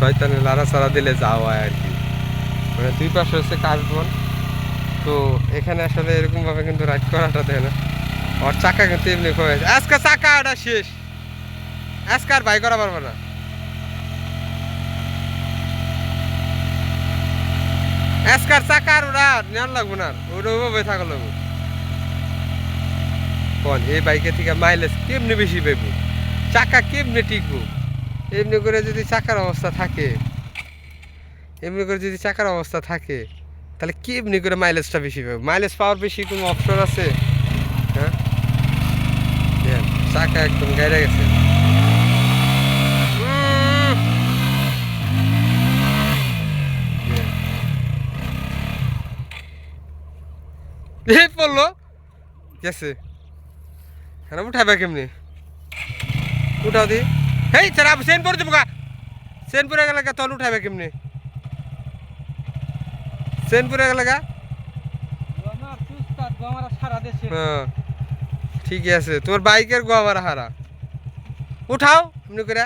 শয়তানে লাড়া সারা দিলে যাওয়া হয় আর কি। মানে দুই পাশে হচ্ছে কাশবন তো এখানে আসলে এরকম ভাবে কিন্তু রাইড করাটা দেয় না। আর চাকা কিন্তু এমনি কমে গেছে আজকে চাকা ওটা শেষ। আজকে আর বাই করা পারব না। আজকার চাকা আর ওরা নেওয়ার লাগবো না। ওইভাবে থাকা লাগবো। কোন, এই বাইকে থেকে মাইলেজ কেমনে বেশি পাইবো? চাকা কেমনে টিকবো? এমনি করে যদি চাকার অবস্থা থাকে, এমনি করে যদি চাকার অবস্থা থাকে, তাহলে কি এমনি করে মাইলেজটা বেশি পাবো? মাইলেজ পাওয়ার বেশি কোনো অপশন আছে? হ্যাঁ? চাকা একদম গাইরে গেছে। পড়ল। গেছে। হ্যাঁ উঠাবে কেমনি? উঠাও দি। হেই চারা সেন পরে দেবো গা সেন পরে গেলে গা তল উঠাবে কেমনি সেন পরে গেলে গা আমার সুস্তাদ আমার সারা দেশে হ্যাঁ ঠিকই আছে তোর বাইকের গোয়াবার হারা উঠাও এমনি করে